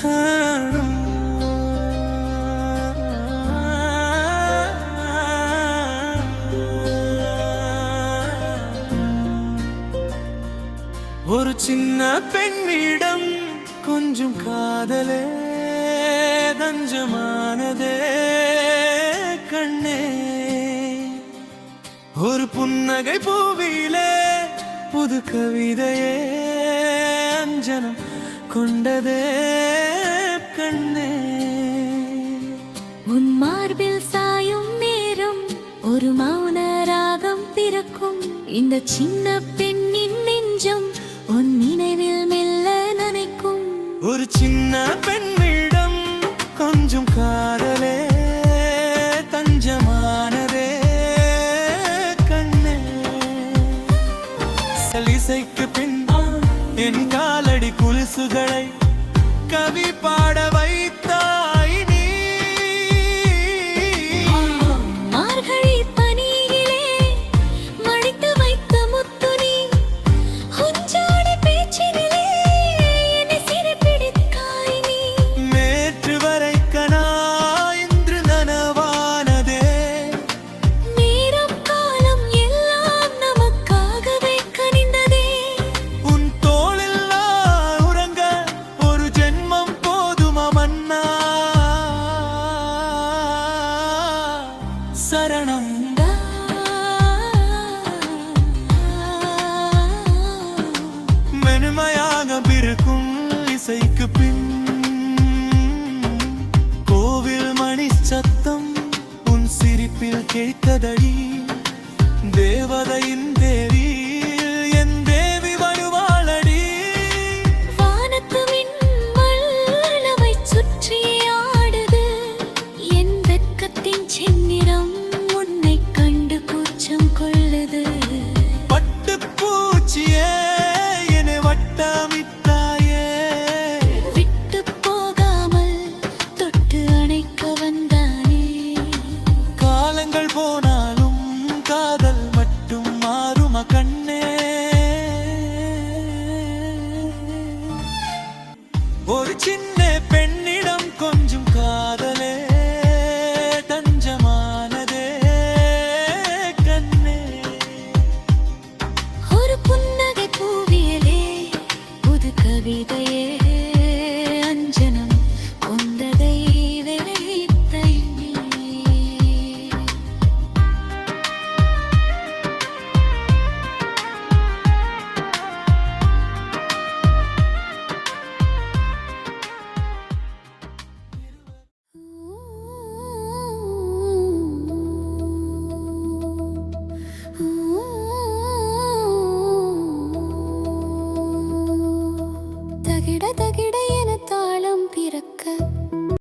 ஒரு சின்ன பெண்ணிடம் கொஞ்சம் காதலே தஞ்சமானதே கண்ணே. ஒரு புன்னகை பூவிலே புது கவிதையே அஞ்சனம். கொண்டதே கண்ணே. உன் மார்பில் சாயும் நேரம் ஒரு மௌன ராகம் பிறக்கும். இந்த சின்ன பெண்ணின் நெஞ்சம் உன் நினைவில் மெல்ல நனைக்கும். ஒரு சின்ன பெண்ணிடம் கொஞ்சம் காதலே தஞ்சமானதே கண்ணே. சலிசைக்கு பின் என் காலடி குலுசுகளை கவி பாட சரணம். மென்மையாக பிறக்கும் இசைக்கு பின் கோவில் மணி சத்தம் உன் சிரிப்பில் கேட்டதடி தேவதையின் chính